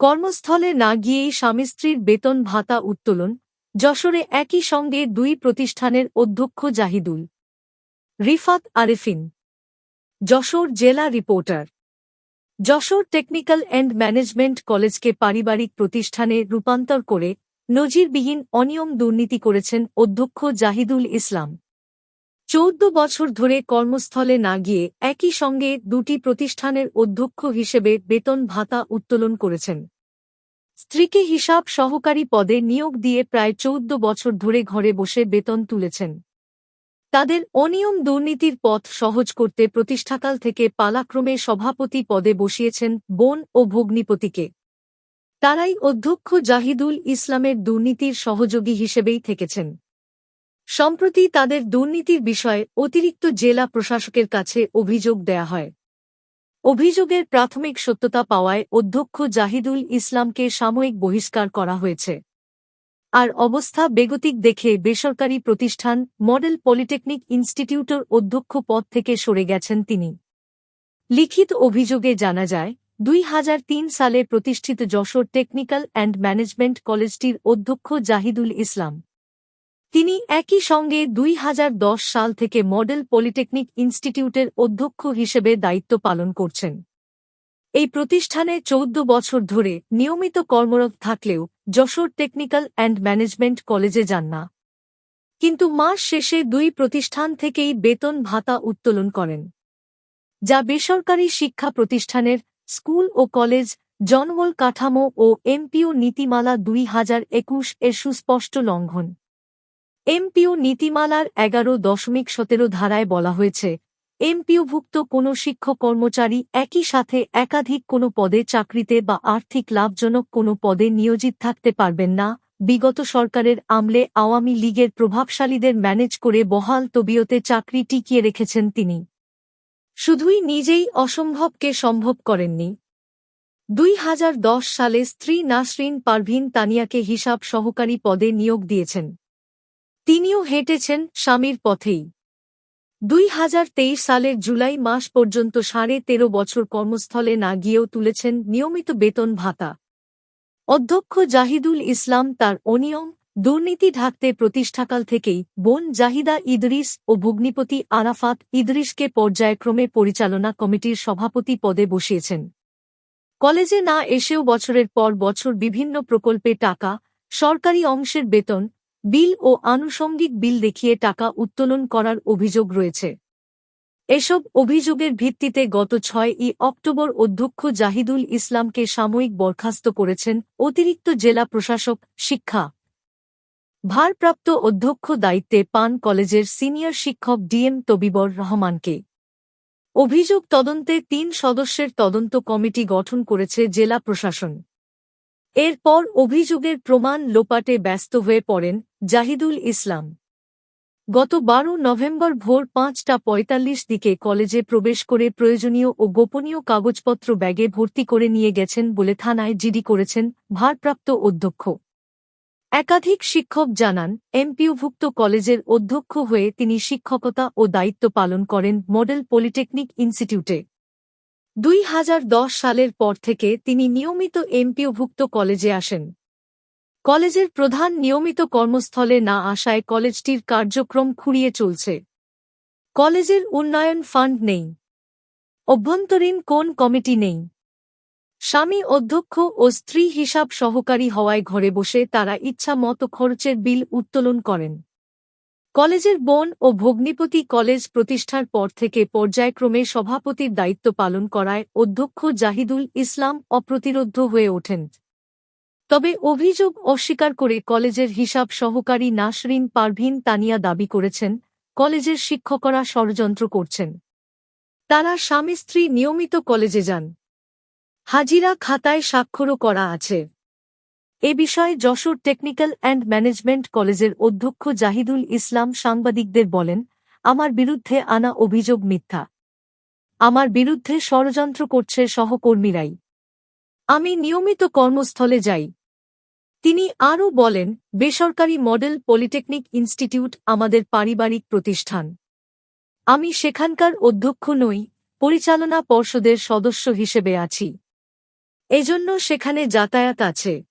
কর্মস্থলে না গিয়েই স্বামী স্ত্রীর বেতন ভাতা উত্তোলন, যশোরে একই সঙ্গে দুই প্রতিষ্ঠানের অধ্যক্ষ জাহিদুল। রিফাত আরেফিন। যশোর জেলা reporter. Jessore technical and management কলেজকে পারিবারিক প্রতিষ্ঠানে রূপান্তর করে নজিরবিহীন অনিয়ম দুর্নীতি করেছেন অধ্যক্ষ জাহিদুল ইসলাম। চৌদ্দ বছর ধরে কর্মস্থলে না গিয়ে একই সঙ্গে দুটি প্রতিষ্ঠানের অধ্যক্ষ হিসেবে বেতন ভাতা উত্তোলন করেছেন। স্ত্রীকে হিসাব সহকারী পদে নিয়োগ দিয়ে প্রায় চৌদ্দ বছর ধরে ঘরে বসে বেতন তুলেছেন। তাদের অনিয়ম দুর্নীতির পথ সহজ করতে প্রতিষ্ঠাকাল থেকে পালাক্রমে সভাপতি পদে বসিয়েছেন বোন ও ভগ্নিপতিকে। তারাই অধ্যক্ষ জাহিদুল ইসলামের দুর্নীতির সহযোগী হিসেবেই থেকেছেন। সম্প্রতি তাদের দুর্নীতির বিষয়ে অতিরিক্ত জেলা প্রশাসকের কাছে অভিযোগ দেয়া হয়। অভিযোগের প্রাথমিক সত্যতা পাওয়ায় অধ্যক্ষ জাহিদুল ইসলামকে সাময়িক বহিষ্কার করা হয়েছে। আর অবস্থা বেগতিক দেখে বেসরকারি প্রতিষ্ঠান মডেল পলিটেকনিক ইনস্টিটিউটের অধ্যক্ষ পদ থেকে সরে গেছেন তিনি। লিখিত অভিযোগে জানা যায়, দুই হাজার তিন সালে প্রতিষ্ঠিত যশোর টেকনিক্যাল অ্যান্ড ম্যানেজমেন্ট কলেজটির অধ্যক্ষ জাহিদুল ইসলাম তিনি একই সঙ্গে দুই হাজার দশ সাল থেকে মডেল পলিটেকনিক ইনস্টিটিউটের অধ্যক্ষ হিসেবে দায়িত্ব পালন করছেন। এই প্রতিষ্ঠানে চৌদ্দ বছর ধরে নিয়মিত কর্মরত থাকলেও যশোর টেকনিক্যাল অ্যান্ড ম্যানেজমেন্ট কলেজে যান না। কিন্তু মাস শেষে দুই প্রতিষ্ঠান থেকেই বেতন ভাতা উত্তোলন করেন, যা বেসরকারি শিক্ষা প্রতিষ্ঠানের স্কুল ও কলেজ, জনবল কাঠামো ও এমপিও নীতিমালা দুই হাজার একুশ এর সুস্পষ্ট লঙ্ঘন। এমপিও নীতিমালার এগারো দশমিক সতেরো ধারায় বলা হয়েছে, এমপিওভুক্ত কোনো শিক্ষক কর্মচারী একই সাথে একাধিক কোনো পদে চাকরিতে বা আর্থিক লাভজনক কোনো পদে নিয়োজিত থাকতে পারবেন না, বিগত সরকারের আমলে আওয়ামী লীগের প্রভাবশালীদের ম্যানেজ করে বহাল তবিয়তে চাকরি টিকিয়ে রেখেছেন তিনি। শুধুই নিজেই অসম্ভবকে সম্ভব করেননি। দুই হাজার দশ সালে স্ত্রী নাসরিন পারভিন তানিয়াকে হিসাব সহকারী পদে নিয়োগ দিয়েছেন। তিনিও হেঁটেছেন স্বামীর পথেই। দুই হাজার তেইশ সালের জুলাই মাস পর্যন্ত সাড়ে তেরো বছর কর্মস্থলে না গিয়েও তুলেছেন নিয়মিত বেতন ভাতা। অধ্যক্ষ জাহিদুল ইসলাম তার অনিয়ম, দুর্নীতি ঢাকতে প্রতিষ্ঠাকাল থেকেই বোন জাহিদা ইদরিস ও ভগ্নিপতি আরাফাত ইদরিসকে পর্যায়ক্রমে পরিচালনা কমিটির সভাপতি পদে বসিয়েছেন। কলেজে না এসেও বছরের পর বছর বিভিন্ন প্রকল্পে টাকা, সরকারি অংশের বেতন বিল ও আনুষঙ্গিক বিল দেখিয়ে টাকা উত্তোলন করার অভিযোগ রয়েছে। এসব অভিযোগের ভিত্তিতে গত ছয় ই অক্টোবর অধ্যক্ষ জাহিদুল ইসলামকে সাময়িক বরখাস্ত করেছেন অতিরিক্ত জেলা প্রশাসক শিক্ষা। ভারপ্রাপ্ত অধ্যক্ষ দায়িত্বে পান কলেজের সিনিয়র শিক্ষক ডিএম তবিবর রহমানকে। অভিযোগ তদন্তে তিন সদস্যের তদন্ত কমিটি গঠন করেছে জেলা প্রশাসন। এরপর অভিযোগের প্রমাণ লোপাটে ব্যস্ত হয়ে পড়েন জাহিদুল ইসলাম। গত বারো নভেম্বর ভোর পাঁচটা পঁয়তাল্লিশ দিকে কলেজে প্রবেশ করে প্রয়োজনীয় ও গোপনীয় কাগজপত্র ব্যাগে ভর্তি করে নিয়ে গেছেন বলে থানায় জিডি করেছেন ভারপ্রাপ্ত অধ্যক্ষ। একাধিক শিক্ষক জানান, এমপিওভুক্ত কলেজের অধ্যক্ষ হয়ে তিনি শিক্ষকতা ও দায়িত্ব পালন করেন মডেল পলিটেকনিক ইনস্টিটিউটে। দুই হাজার দশ সালের পর থেকে তিনি নিয়মিত এমপিওভুক্ত কলেজে আসেন। কলেজের প্রধান নিয়মিত কর্মস্থলে না আসায় কলেজটির কার্যক্রম খুঁড়িয়ে চলছে। কলেজের উন্নয়ন ফান্ড নেই। অভ্যন্তরীণ কোন কমিটি নেই। স্বামী অধ্যক্ষ ও স্ত্রী হিসাব সহকারী হওয়ায় ঘরে বসে তারা ইচ্ছা মতো খরচের বিল উত্তোলন করেন। কলেজের বোন ও ভগ্নিপতি কলেজ প্রতিষ্ঠার পর থেকে পর্যায়ক্রমে সভাপতির দায়িত্ব পালন করায় অধ্যক্ষ জাহিদুল ইসলাম অপ্রতিরোধ হয়ে ওঠেন। তবে অভিযোগ অস্বীকার করে কলেজের হিসাব সহকারী নাসরিন পারভিন তানিয়া দাবি করেছেন, কলেজের শিক্ষকরা ষড়যন্ত্র করছেন। তারা স্বামী স্ত্রী নিয়মিত কলেজে যান। হাজিরা খাতায় স্বাক্ষরও করা আছে। এ বিষয়ে যশোর টেকনিক্যাল অ্যান্ড ম্যানেজমেন্ট কলেজের অধ্যক্ষ জাহিদুল ইসলাম সাংবাদিকদের বলেন, আমার বিরুদ্ধে আনা অভিযোগ মিথ্যা। আমার বিরুদ্ধে ষড়যন্ত্র করছে সহকর্মীরাই। আমি নিয়মিত কর্মস্থলে যাই। তিনি আরও বলেন, বেসরকারি মডেল পলিটেকনিক ইনস্টিটিউট আমাদের পারিবারিক প্রতিষ্ঠান। আমি সেখানকার অধ্যক্ষ নই, পরিচালনা পর্ষদের সদস্য হিসেবে আছি। এজন্য সেখানে যাতায়াত আছে।